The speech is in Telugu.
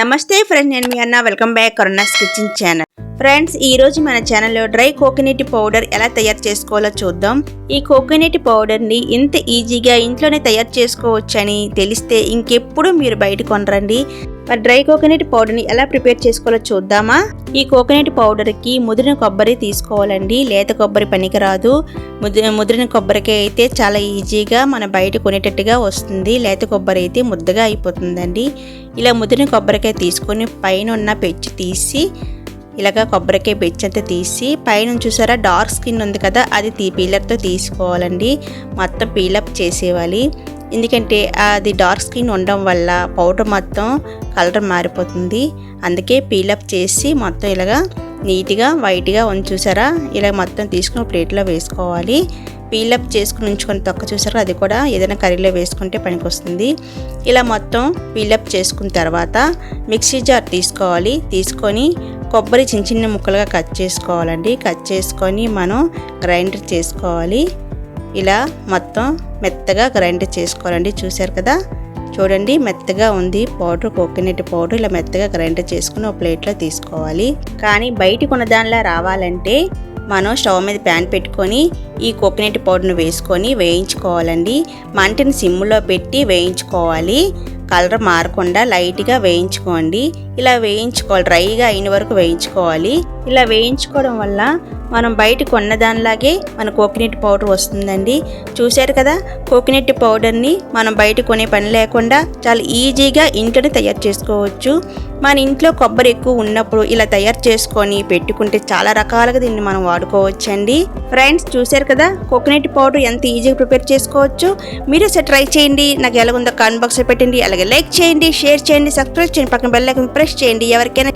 నమస్తే ఫ్రెండ్స్ నేను మీ అన్న. Welcome back Karuna's kitchen channel. Friends ఈ రోజు మన ఛానల్లో డ్రై కోకోనట్ పౌడర్ ఎలా తయారు చేసుకోవాలో చూద్దాం. ఈ కోకోనట్ పౌడర్ని ఇంత ఈజీగా ఇంట్లోనే తయారు చేసుకోవచ్చని తెలిస్తే ఇంకెప్పుడు మీరు బయట కొనరండి. మరి డ్రై కోకోనట్ పౌడర్ని ఎలా ప్రిపేర్ చేసుకోవాలో చూద్దామా? ఈ కోకోనట్ పౌడర్కి ముదిరిన కొబ్బరి తీసుకోవాలండి. లేత కొబ్బరి పనికిరాదు. ముద్ర ముదిరిన కొబ్బరికి అయితే చాలా ఈజీగా మన బయట కొనేటట్టుగా వస్తుంది. లేత కొబ్బరి అయితే ముద్దగా అయిపోతుందండి. ఇలా ముదిరిన కొబ్బరికాయ తీసుకొని పైన ఉన్న పెచ్చు తీసి ఇలాగ కొబ్బరికాయ పెచ్చు అంతా తీసి పైన చూసారా డార్క్ స్కిన్ ఉంది కదా అది తీ పీలర్తో తీసుకోవాలండి. మొత్తం పీలప్ చేసేవాలి ఎందుకంటే అది డార్క్ స్కిన్ ఉండడం వల్ల పౌడర్ మొత్తం కలర్ మారిపోతుంది. అందుకే పీలప్ చేసి మొత్తం ఇలాగా నీట్గా వైట్గా ఉంది చూసారా ఇలా మొత్తం తీసుకుని ప్లేట్లో వేసుకోవాలి. పీలప్ చేసుకుని ఉంచుకొని తొక్క చూసారా అది కూడా ఏదైనా కర్రీలో వేసుకుంటే పనికొస్తుంది. ఇలా మొత్తం పీలప్ చేసుకున్న తర్వాత మిక్సీ జార్ తీసుకోవాలి. తీసుకొని కొబ్బరి చిన్న చిన్న ముక్కలుగా కట్ చేసుకోవాలండి. కట్ చేసుకొని మనం గ్రైండర్ చేసుకోవాలి. ఇలా మొత్తం మెత్తగా గ్రైండర్ చేసుకోవాలండి. చూశారు కదా? చూడండి మెత్తగా ఉంది. పౌడర్ కోకోనట్ పౌడర్ ఇలా మెత్తగా గ్రైండర్ చేసుకుని ఒక ప్లేట్లో తీసుకోవాలి. కానీ బయట కొన్న దానిలా రావాలంటే మనం స్టవ్ మీద ప్యాన్ పెట్టుకొని ఈ కోకోనట్ పౌడర్ను వేసుకొని వేయించుకోవాలండి. మంటని సిమ్లో పెట్టి వేయించుకోవాలి. కలర్ మారకుండా లైట్గా వేయించుకోండి. ఇలా వేయించుకోవాలి డ్రైగా అయిన వరకు వేయించుకోవాలి. ఇలా వేయించుకోవడం వల్ల మనం బయట కొన్న దానిలాగే మన కోకోనట్ పౌడర్ వస్తుందండి. చూశారు కదా? కోకోనట్ పౌడర్ని మనం బయట కొనే పని లేకుండా చాలా ఈజీగా ఇంట్లోనే తయారు చేసుకోవచ్చు. మన ఇంట్లో కొబ్బరి ఎక్కువ ఉన్నప్పుడు ఇలా తయారు చేసుకొని పెట్టుకుంటే చాలా రకాలుగా దీన్ని మనం వాడుకోవచ్చండి. ఫ్రెండ్స్ చూశారు కదా? కోకోనట్ పౌడర్ ఎంత ఈజీగా ప్రిపేర్ చేసుకోవచ్చు? మీరు ఒకసారి ట్రై చేయండి. నాకు ఎలా ఉందో కామెంట్ బాక్స్లో పెట్టండి. అలాగే లైక్ చేయండి షేర్ చేయండి సబ్స్క్రైబ్ చేయండి. పక్కన బెల్ ఐకాన్ ప్రెస్ చేయండి. ఎవరికైనా